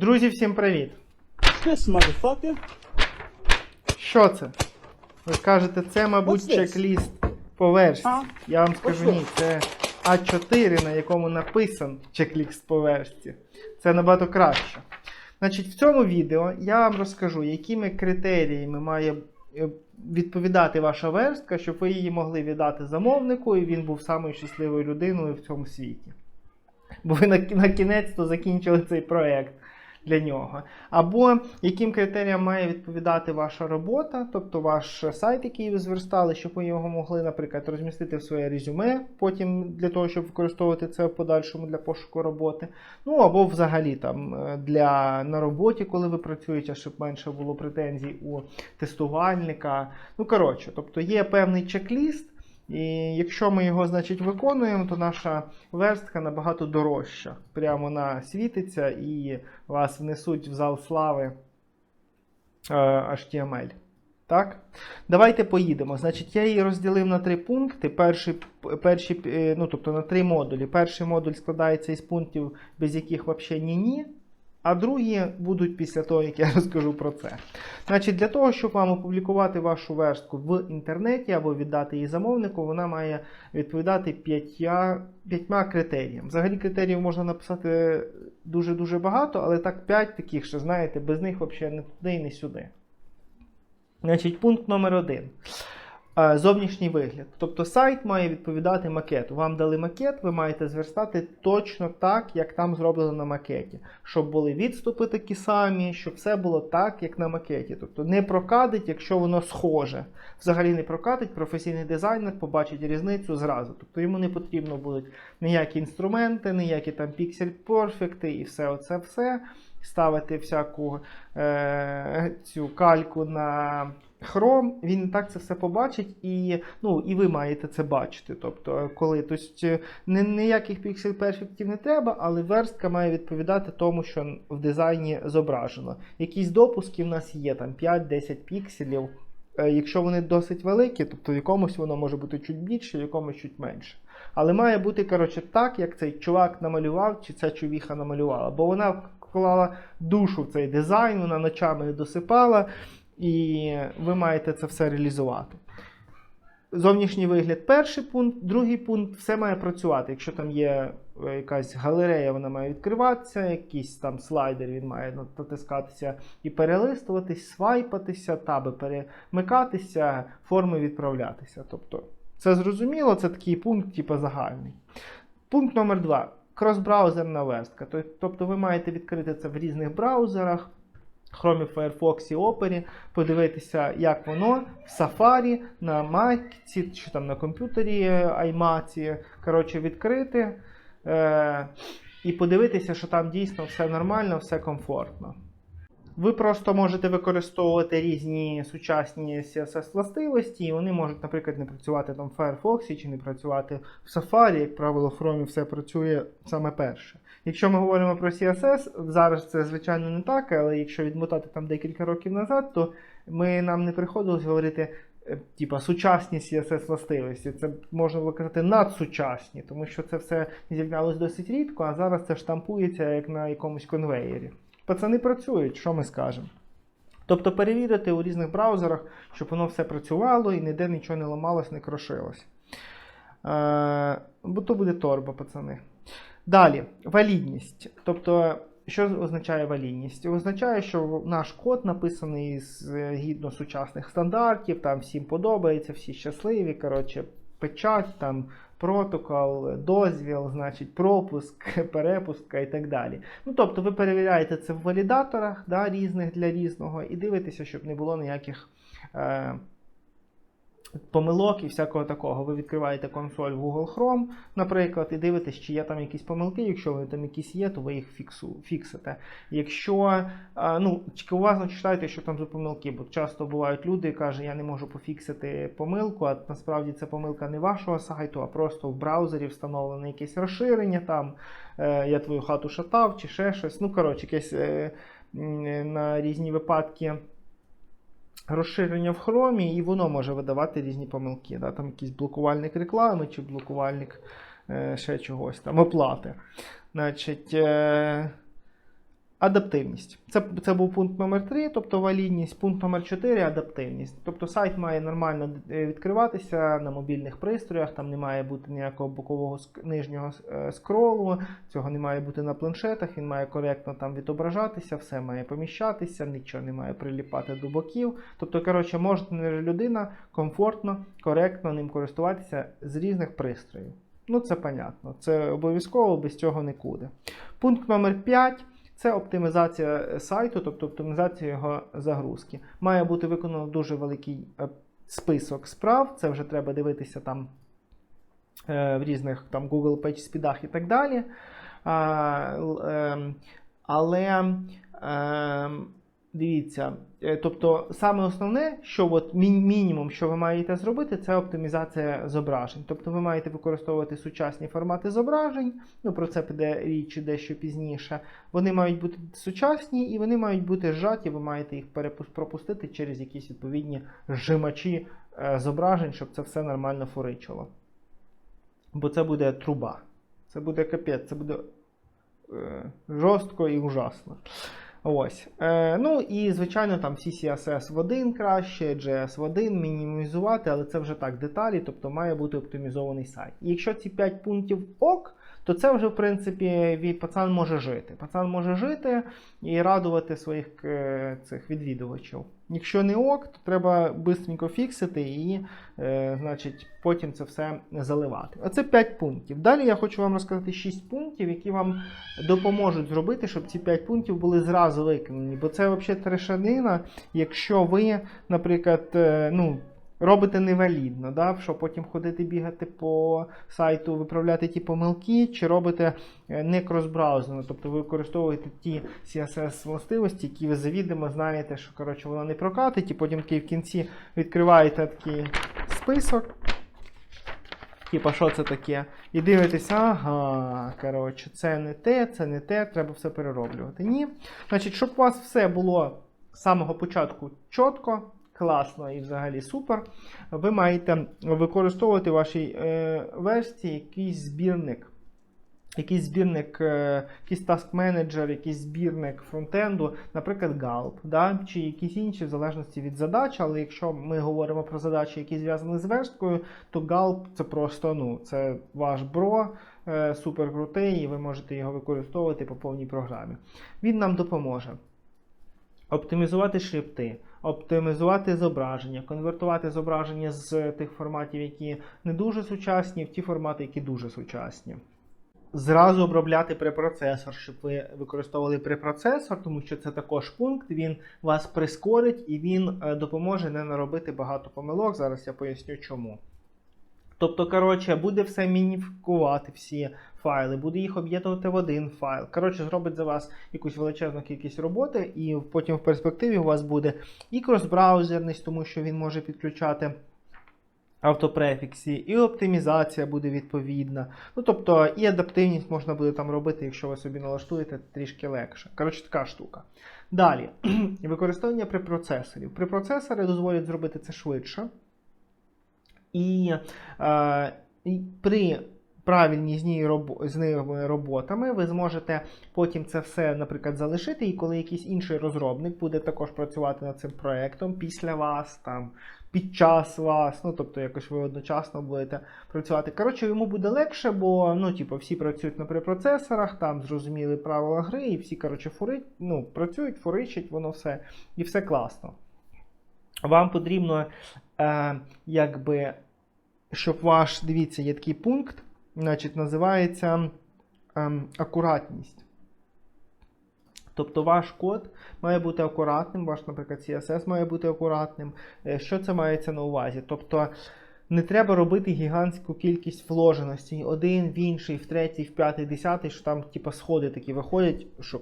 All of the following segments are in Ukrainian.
Друзі, всім привіт! Що це? Ви скажете, це, мабуть, чек-ліст по версії. Я вам скажу ні, це А4, на якому написан чек-ліст по версії. Це набагато краще. Значить, в цьому відео я вам розкажу, якими критеріями має е, відповідати ваша верстка, щоб ви її могли віддати замовнику, і він був самою щасливою людиною в цьому світі. Бо ви на, на кінець то закінчили цей проект для нього. Або яким критеріям має відповідати ваша робота, тобто ваш сайт, який ви зверстали, щоб ви його могли, наприклад, розмістити в своє резюме, потім для того, щоб використовувати це в подальшому для пошуку роботи. Ну або взагалі там е, для на роботі, коли ви працюєте, щоб менше було претензій у тестувальника. Ну коротше, тобто є певний чек-ліст. І якщо ми його, значить, виконуємо, то наша верстка набагато дорожча. Прямо вона світиться і вас внесуть в зал слави е, HTML. Так? Давайте поїдемо. Значить, я її розділив на три пункти. Перший, перші, е, ну, тобто на три модулі. Перший модуль складається із пунктів, без яких взагалі ні-ні. А другі будуть після того, як я розкажу про це. Значить, для того, щоб вам опублікувати вашу верстку в інтернеті або віддати її замовнику, вона має відповідати п'ятьма критеріям. Взагалі критеріїв можна написати дуже-дуже багато, але так п'ять таких, що знаєте, без них взагалі не туди і не сюди. Значить, пункт номер один. Е, Зовнішній вигляд. Тобто сайт має відповідати макету. Вам дали макет, ви маєте зверстати точно так, як там зроблено на макеті. Щоб були відступи такі самі, щоб все було так, як на макеті. Тобто не прокадить, якщо воно схоже. Взагалі не прокатить, професійний дизайнер побачить різницю зразу. Тобто йому не потрібно будуть ніякі інструменти, ніякі там Pixel Perfect і все оце все. Ставити всяку е, цю кальку на Chrome, він так це все побачить, і, ну, і ви маєте це бачити. Тобто, коли тобто, ніяких Pixel Perfect не треба, але верстка має відповідати тому, що в дизайні зображено. Якісь допуски в нас є, там 5-10 пікселів. Е, Якщо вони досить великі, тобто в якомусь воно може бути чуть більше, в якомусь чуть менше. Але має бути коротше, так, як цей чувак намалював, чи ця чувіха намалювала. Бо вона вклала душу в цей дизайн, вона ночами не досипала, і ви маєте це все реалізувати. Зовнішній вигляд перший пункт, другий пункт все має працювати. Якщо там є е, якась галерея, вона має відкриватися, якийсь там слайдер він має натискатися і перелистуватись, свайпатися, таби перемикатися, форми відправлятися. Тобто, це зрозуміло, це такий пункт, типу загальний. Пункт номер два. Кросбраузерна верстка. Тобто ви маєте відкрити це в різних браузерах. Chrome, Firefox і Opera, подивитися, як воно в Safari, на Mac, чи там на комп'ютері iMac, коротше, відкрити е- і подивитися, що там дійсно все нормально, все комфортно. Ви просто можете використовувати різні сучасні CSS властивості, і вони можуть, наприклад, не працювати там в Firefox чи не працювати в Safari. Як правило, в Chrome все працює саме перше. Якщо ми говоримо про CSS, зараз це звичайно не так, але якщо відмотати там декілька років назад, то ми нам не приходилось говорити. е, Типа сучасні CSS властивості, це можна було казати надсучасні, тому що це все з'являлось досить рідко, а зараз це штампується як на якомусь конвеєрі. Пацани працюють, що ми скажемо. Тобто перевірити у різних браузерах, щоб воно все працювало і ніде нічого не ламалось, не крошилось. Е, бо то буде торба, пацани. Далі, валідність. Тобто, що означає валідність? Означає, що наш код написаний згідно сучасних стандартів, там всім подобається, всі щасливі. Коротше, печать, там протокол, дозвіл, значить, пропуск, перепустка і так далі. Ну, тобто, ви перевіряєте це в валідаторах да, різних для різного і дивитеся, щоб не було ніяких. Е, Помилок і всякого такого. Ви відкриваєте консоль в Google Chrome, наприклад, і дивитесь, чи є там якісь помилки. Якщо вони там якісь є, то ви їх фіксу, фіксите. Якщо ну, уважно читайте, що там за помилки, бо часто бувають люди, кажуть, я не можу пофіксити помилку, а насправді це помилка не вашого сайту, а просто в браузері встановлене якесь розширення, там е, я твою хату шатав чи ще щось. Ну, коротше, якесь е, на різні випадки розширення в хромі, і воно може видавати різні помилки. Да? Там якийсь блокувальник реклами чи блокувальник е, ще чогось там, оплати. Значить, е, Адаптивність. Це, це був пункт номер 3, тобто валідність. Пункт номер 4 адаптивність. Тобто сайт має нормально е, відкриватися на мобільних пристроях, там не має бути ніякого бокового нижнього е, скролу, цього не має бути на планшетах, він має коректно там відображатися, все має поміщатися, нічого не має приліпати до боків. Тобто, коротше, може людина комфортно, коректно ним користуватися з різних пристроїв. Ну, це понятно. Це обов'язково без цього нікуди. Пункт номер 5 це оптимізація е, сайту, тобто оптимізація його загрузки. Має бути виконано дуже великий е, список справ. Це вже треба дивитися там е, в різних там Google PageSpeed і так далі. Ем, але ем, дивіться, е, тобто саме основне, що от мінімум, що ви маєте зробити, це оптимізація зображень. Тобто ви маєте використовувати сучасні формати зображень. Ну про це піде річ дещо пізніше. Вони мають бути сучасні і вони мають бути зжаті. Ви маєте їх пропустити через якісь відповідні зжимачі е, зображень, щоб це все нормально форичило. Бо це буде труба. Це буде капець, це буде е, жорстко і ужасно. Ось. Е, ну і, звичайно, там всі CSS в один краще, JS в один, мінімізувати, але це вже так деталі, тобто має бути оптимізований сайт. І якщо ці 5 пунктів ок, то це вже, в принципі, ві- пацан може жити. Пацан може жити і радувати своїх е, цих відвідувачів. Якщо не ок, то треба швидко фіксити і, е, значить, потім це все заливати. Оце 5 пунктів. Далі я хочу вам розказати 6 пунктів, які вам допоможуть зробити, щоб ці 5 пунктів були зразу виконані. Бо це взагалі трешанина, якщо ви, наприклад, е, ну. Робите невалідно, да? що потім ходити бігати по сайту, виправляти ті помилки, чи робите е, не кросбраузерно, тобто ви використовуєте ті CSS властивості, які ви завідомо знаєте, що коротше, воно не прокатить, і потім в кінці відкриваєте такий список. Типа, що це таке? І дивитеся, ага, коротше, це не те, це не те, треба все перероблювати. Ні. Значить, щоб у вас все було з самого початку чітко, класно і взагалі супер, ви маєте використовувати в вашій е, версії якийсь збірник. Якийсь збірник, е, якийсь task менеджер, якийсь збірник фронтенду, наприклад, Gulp, да? чи якісь інші, в залежності від задач. Але якщо ми говоримо про задачі, які зв'язані з версткою, то Gulp це просто ну, це ваш бро, е, супер крутий, і ви можете його використовувати по повній програмі. Він нам допоможе оптимізувати шрифти, оптимізувати зображення, конвертувати зображення з тих форматів, які не дуже сучасні, в ті формати, які дуже сучасні. Зразу обробляти препроцесор, щоб ви використовували препроцесор, тому що це також пункт, він вас прискорить і він е, допоможе не наробити багато помилок. Зараз я поясню чому. Тобто, коротше, буде все мініфікувати всі файли, буде їх об'єднувати в один файл. Коротше, зробить за вас якусь величезну кількість роботи, і потім в перспективі у вас буде і кросбраузерність, тому що він може підключати автопрефіксі, і оптимізація буде відповідна. Ну, тобто, і адаптивність можна буде там робити, якщо ви собі налаштуєте трішки легше. Коротше, така штука. Далі, використання препроцесорів. Препроцесори дозволять зробити це швидше. І, е, і при правильній з, нею з ними роботами ви зможете потім це все, наприклад, залишити, і коли якийсь інший розробник буде також працювати над цим проєктом після вас, там, під час вас, ну тобто якось ви одночасно будете працювати. Коротше, йому буде легше, бо ну, типу, всі працюють на препроцесорах, там зрозуміли правила гри, і всі коротше, фурить, ну, працюють, фуричать, воно все, і все класно. Вам потрібно, е, якби, щоб ваш, дивіться, є такий пункт, значить, називається ем, акуратність. Тобто ваш код має бути акуратним, ваш, наприклад, CSS має бути акуратним. Е, Що це мається на увазі? Тобто не треба робити гігантську кількість вложеностей. Один в інший, в третій, в п'ятий, десятий, що там типу, сходи такі виходять, що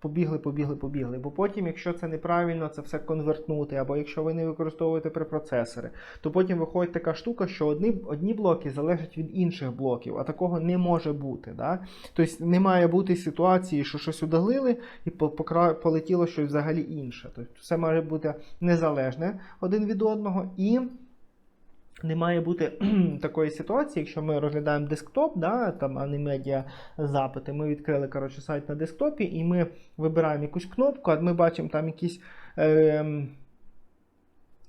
побігли, побігли, побігли. Бо потім, якщо це неправильно, це все конвертнути, або якщо ви не використовуєте препроцесори, то потім виходить така штука, що одні, одні блоки залежать від інших блоків, а такого не може бути. Да? Тобто не має бути ситуації, що щось удалили і по- полетіло щось взагалі інше. Тобто все має бути незалежне один від одного і не має бути такої ситуації, якщо ми розглядаємо десктоп, да, там, а не медіа запити. Ми відкрили коротше, сайт на десктопі і ми вибираємо якусь кнопку, а ми бачимо там якісь. Е,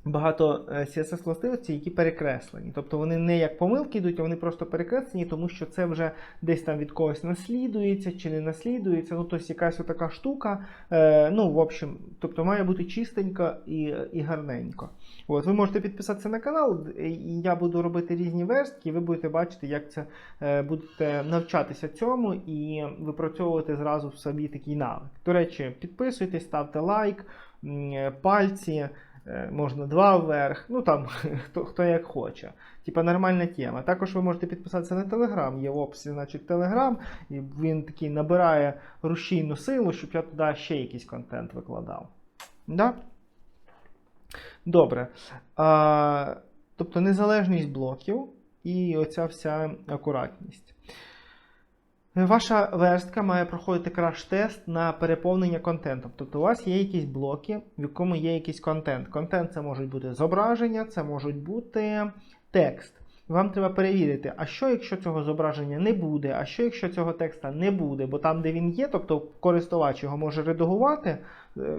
Багато е, css властивостей, які перекреслені. Тобто вони не як помилки йдуть, а вони просто перекреслені, тому що це вже десь там від когось наслідується чи не наслідується. Ну, тобто якась така штука. Е, ну, в общем, тобто має бути чистенько і, і гарненько. От, ви можете підписатися на канал, і я буду робити різні верстки, і ви будете бачити, як це е, будете навчатися цьому і випрацьовувати зразу в собі такий навик. До речі, підписуйтесь, ставте лайк, е, пальці. Е, Можна два вверх, ну там хто, хто як хоче. Типа нормальна тема. Також ви можете підписатися на Телеграм. Є в описі, значить, Телеграм, і він такий набирає рушійну силу, щоб я туди ще якийсь контент викладав. Да? Добре. А, тобто незалежність блоків і оця вся акуратність. Ваша верстка має проходити краш-тест на переповнення контентом. Тобто у вас є якісь блоки, в якому є якийсь контент. Контент це можуть бути зображення, це можуть бути текст. Вам треба перевірити, а що, якщо цього зображення не буде, а що, якщо цього текста не буде, бо там, де він є, тобто користувач його може редагувати, е,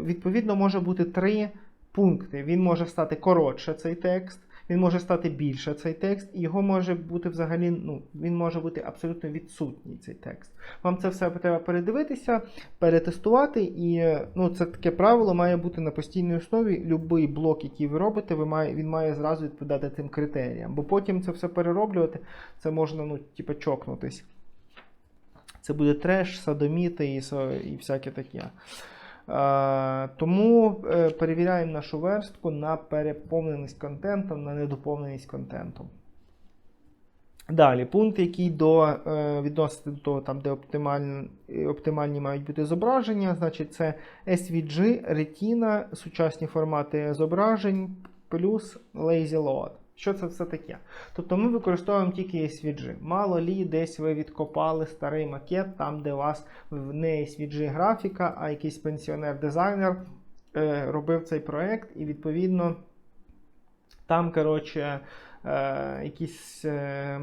відповідно може бути три пункти. Він може стати коротше цей текст, він може стати більше цей текст, і його може бути взагалі, ну, він може бути абсолютно відсутній цей текст. Вам це все треба передивитися, перетестувати, і ну, це таке правило має бути на постійній основі. Любий блок, який ви робите, ви має, він має зразу відповідати цим критеріям. Бо потім це все перероблювати, це можна, ну, типу, чокнутись. Це буде треш, садоміти і, і всяке таке. Е, тому е, перевіряємо нашу верстку на переповненість контентом, на недоповненість контентом. Далі, пункт, який до, е, відноситься до того, там, де оптимальні, оптимальні мають бути зображення, значить це SVG, Retina, сучасні формати зображень, плюс Lazy Load. Що це все таке? Тобто ми використовуємо тільки SVG. Мало лі, десь ви відкопали старий макет, там, де у вас не SVG графіка, а якийсь пенсіонер-дизайнер е, робив цей проект, і відповідно там, коротше, е, якісь е,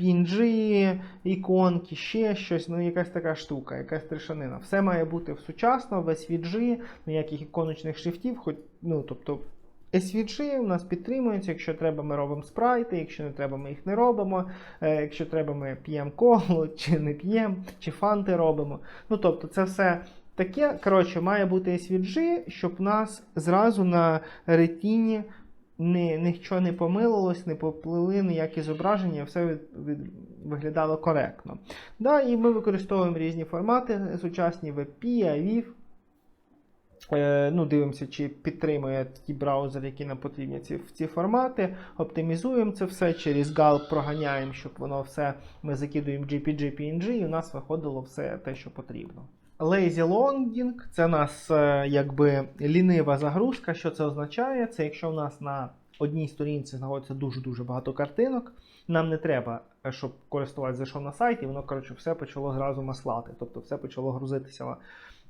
PNG, іконки, ще щось, ну якась така штука, якась трешанина. Все має бути сучасно, в SVG, ніяких іконочних шрифтів, хоч, ну, тобто. SVG у нас підтримується, якщо треба, ми робимо спрайти, якщо не треба, ми їх не робимо. Е, якщо треба, ми п'ємо коло, чи не п'ємо, чи фанти робимо. Ну, тобто, це все таке. Коротше, має бути SVG, щоб у нас зразу на ретіні ні, нічого не помилилось, не поплили ніякі зображення, все від, від, виглядало коректно. Да, і ми використовуємо різні формати сучасні WebP, AVIF. Е, ну, дивимося, чи підтримує ті браузери, які нам потрібні ці, ці формати. Оптимізуємо це все, через GAL проганяємо, щоб воно все ми закидуємо JPG, PNG, і у нас виходило все те, що потрібно. Lazy loading – це нас е, якби лінива загрузка. Що це означає? Це якщо у нас на одній сторінці знаходиться дуже-дуже багато картинок, нам не треба, е, щоб користувач зайшов на сайт, і воно коротше, все почало зразу маслати, тобто все почало грузитися.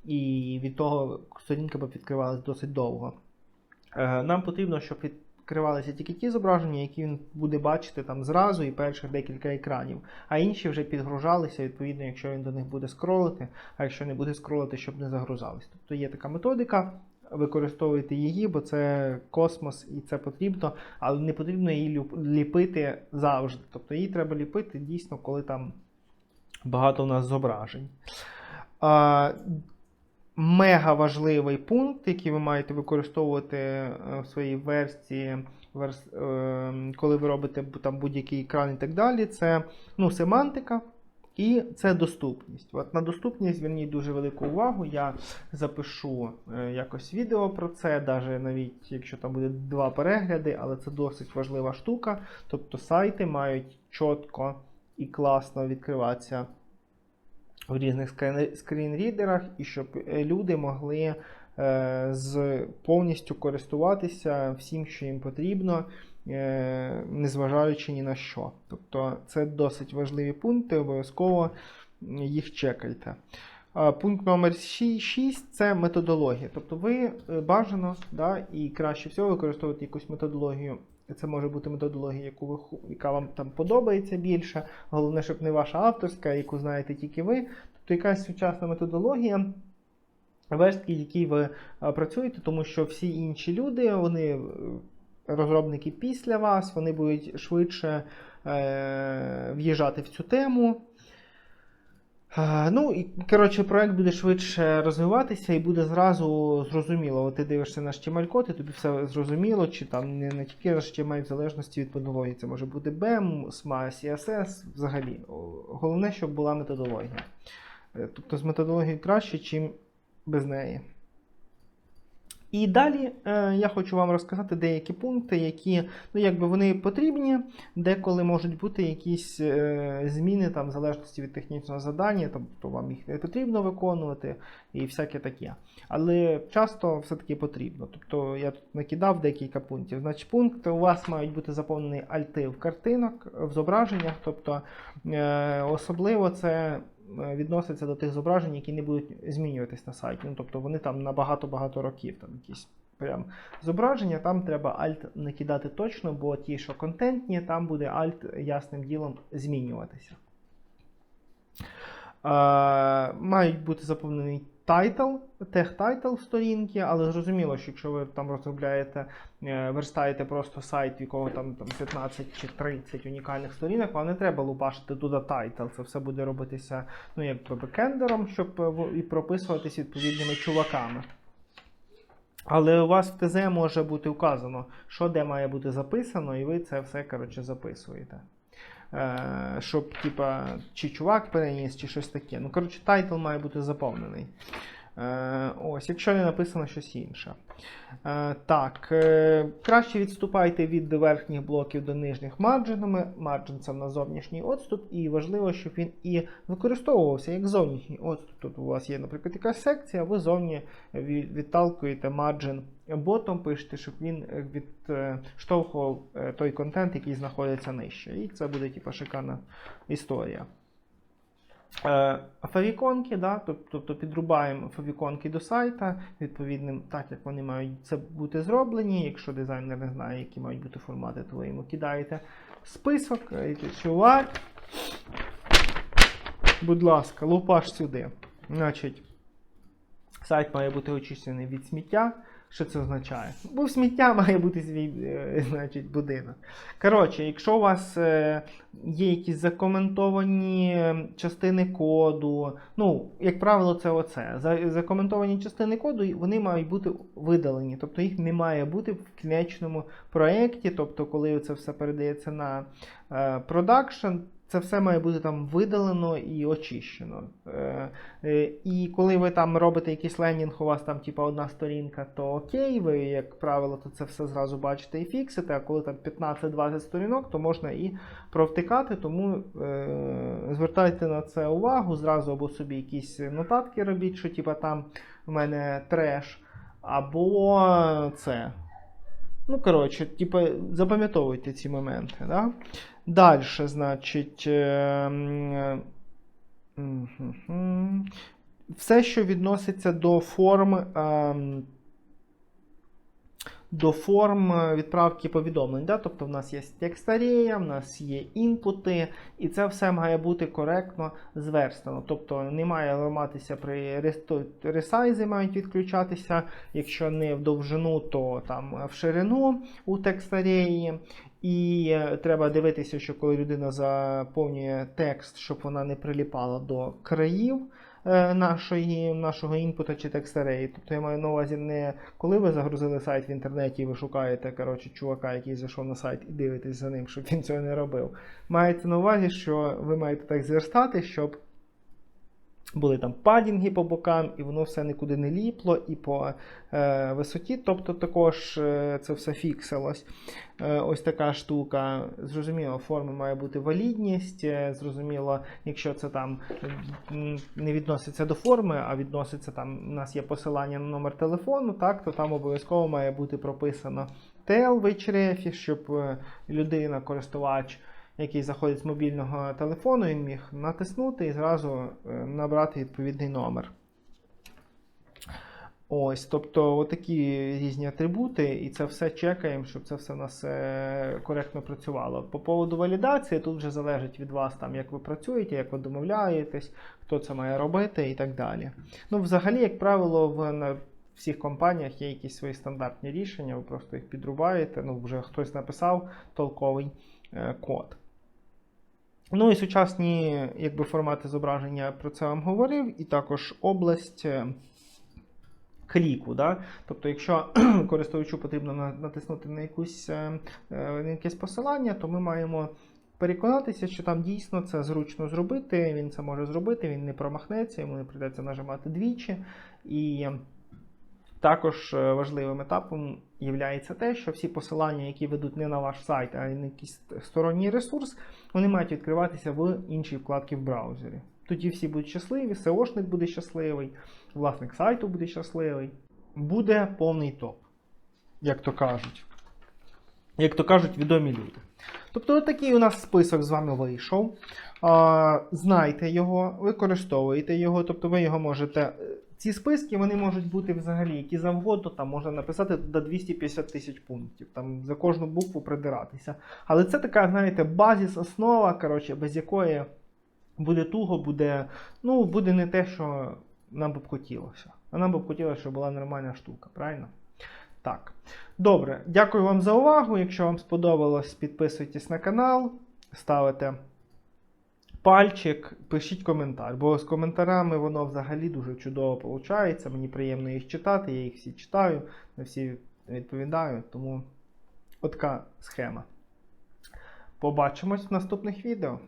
І від того сторінка б відкривалася досить довго. Е, Нам потрібно, щоб відкривалися тільки ті зображення, які він буде бачити там зразу і перших декілька екранів, а інші вже підгружалися, відповідно, якщо він до них буде скролити, а якщо не буде скролити, щоб не загружались. Тобто є така методика, використовуйте її, бо це космос і це потрібно, але не потрібно її ліпити завжди. Тобто її треба ліпити дійсно, коли там багато у нас зображень. Мега важливий пункт, який ви маєте використовувати е, в своїй версії, верс- е, коли ви робите там будь-який екран і так далі, це ну, семантика. І це доступність. От на доступність зверніть дуже велику увагу. Я запишу е, якось відео про це, навіть навіть якщо там буде два перегляди, але це досить важлива штука. Тобто сайти мають чітко і класно відкриватися в різних скрін- скрінрідерах, і щоб е, люди могли е, з повністю користуватися всім, що їм потрібно, е, незважаючи ні на що. Тобто це досить важливі пункти, обов'язково їх чекайте. Пункт номер 6 це методологія. Тобто ви бажано да, і краще всього використовувати якусь методологію Це може бути методологія, яку ви, яка вам там подобається більше. Головне, щоб не ваша авторська, яку знаєте тільки ви. Тобто якась сучасна методологія, верстки, які ви працюєте, тому що всі інші люди, вони е, розробники після вас, вони будуть швидше е, в'їжджати в цю тему. Е, Ну, і, коротше, проект буде швидше розвиватися і буде зразу зрозуміло. От ти дивишся на HTML-код, і тобі все зрозуміло, чи там не, не тільки HTML, в залежності від методології. Це може бути BEM, SMA, CSS, взагалі. Головне, щоб була методологія. Е, Тобто з методологією краще, чим без неї. І далі е, я хочу вам розказати деякі пункти, які ну, якби вони потрібні, деколи можуть бути якісь е, зміни там, в залежності від технічного завдання, тобто вам їх не потрібно виконувати і всяке таке. Але часто все-таки потрібно. Тобто я тут накидав декілька пунктів. Значить, пункти у вас мають бути заповнені альти в картинок, в зображеннях, тобто е, особливо це відноситься до тих зображень, які не будуть змінюватись на сайті. Ну, тобто вони там на багато-багато років, там якісь прям зображення, там треба Alt не кидати точно, бо ті, що контентні, там буде Alt ясним ділом змінюватися. Е, мають бути заповнений тайтл, тег тайтл сторінки, але зрозуміло, що якщо ви там розробляєте, е, верстаєте просто сайт, в якого там, там 15 чи 30 унікальних сторінок, вам не треба лупашити туди тайтл. Це все буде робитися ну, як бекендером, щоб е, і прописуватись відповідними чуваками. Але у вас в ТЗ може бути указано, що де має бути записано, і ви це все коротше, записуєте. Е, щоб, типа, чи чувак переніс, чи щось таке. Ну, коротше, тайтл має бути заповнений. Е, ось, якщо не написано щось інше. Е, так, е, краще відступайте від верхніх блоків до нижніх марджинами. Марджин це в нас зовнішній отступ, і важливо, щоб він і використовувався як зовнішній отступ. Тут у вас є, наприклад, якась секція, ви зовні відталкуєте марджин ботом, пишете, щоб він відштовхував той контент, який знаходиться нижче. І це буде типу, шикарна історія. Е, Фавіконки, да, тобто підрубаємо фавіконки до сайта, відповідним, так як вони мають це бути зроблені. Якщо дизайнер не знає, які мають бути формати, то ви йому кидаєте список, чувак. Будь ласка, лупаш сюди. Значить, сайт має бути очищений від сміття. Що це означає? Бо сміття має бути свій е, значить, будинок. Коротше, якщо у вас е, є якісь закоментовані е, частини коду, ну, як правило, це оце. Закоментовані частини коду, вони мають бути видалені. Тобто їх не має бути в кінечному проєкті. Тобто, коли це все передається на продакшн, це все має бути там видалено і очищено. Е, е, І коли ви там робите якийсь ленінг, у вас там типа одна сторінка, то окей, ви, як правило, то це все зразу бачите і фіксите. А коли там 15-20 сторінок, то можна і провтикати. Тому е, звертайте на це увагу, зразу або собі якісь нотатки робіть, що типа там в мене треш, або це. Ну, коротше, типу, запам'ятовуйте ці моменти. Да? Далі, значить. е, е. Все, що відноситься до форм. До форм е, відправки повідомлень. Да? Тобто в нас є текстарія, в нас є інпути, і це все має бути коректно зверстано. Тобто не має ламатися при ресайзи, мають відключатися. Якщо не в довжину, то там в ширину у текстарії. І е, треба дивитися, що коли людина заповнює текст, щоб вона не приліпала до країв е, нашої, нашого інпута чи текстарей. Тобто я маю на увазі не коли ви загрузили сайт в інтернеті і ви шукаєте коротше, чувака, який зайшов на сайт і дивитесь за ним, щоб він цього не робив. Мається на увазі, що ви маєте так зверстати, щоб були там падінги по бокам, і воно все нікуди не ліпло, і по е, висоті, тобто також е, це все фіксилось. Е, ось така штука. Зрозуміло, форми має бути валідність. е, Зрозуміло, якщо це там не відноситься до форми, а відноситься там, у нас є посилання на номер телефону, так, то там обов'язково має бути прописано TL в href, щоб е, людина, користувач який заходить з мобільного телефону, він міг натиснути і зразу е, набрати відповідний номер. Ось, тобто отакі різні атрибути, і це все чекаємо, щоб це все у нас е, коректно працювало. По поводу валідації, тут вже залежить від вас, там, як ви працюєте, як ви домовляєтесь, хто це має робити і так далі. Ну, взагалі, як правило, в на всіх компаніях є якісь свої стандартні рішення, ви просто їх підрубаєте. Ну, вже хтось написав толковий е, код. Ну і сучасні якби, формати зображення я про це вам говорив, і також область е, кліку. Да? Тобто, якщо користувачу потрібно натиснути на, якусь, е, е, на якесь посилання, то ми маємо переконатися, що там дійсно це зручно зробити. Він це може зробити, він не промахнеться, йому не прийдеться нажимати двічі. І також е, важливим етапом є те, що всі посилання, які ведуть не на ваш сайт, а на якийсь сторонній ресурс, вони мають відкриватися в іншій вкладці в браузері. Тоді всі будуть щасливі, SEOшник буде щасливий, власник сайту буде щасливий. Буде повний топ, як то кажуть. Як то кажуть, відомі люди. Тобто, такий у нас список з вами вийшов. Знайте його, використовуєте його, тобто ви його можете. Ці списки вони можуть бути взагалі які завгодно, там можна написати до 250 тисяч пунктів, там за кожну букву придиратися. Але це така, знаєте, базіс, основа, коротше, без якої буде туго, буде, ну, буде не те, що нам би б хотілося. А нам би б хотілося, щоб була нормальна штука, правильно? Так. Добре, дякую вам за увагу. Якщо вам сподобалось, підписуйтесь на канал, ставите пальчик, пишіть коментар, бо з коментарями воно взагалі дуже чудово виходить. Мені приємно їх читати, я їх всі читаю, на всі відповідаю, тому отка схема. Побачимось в наступних відео.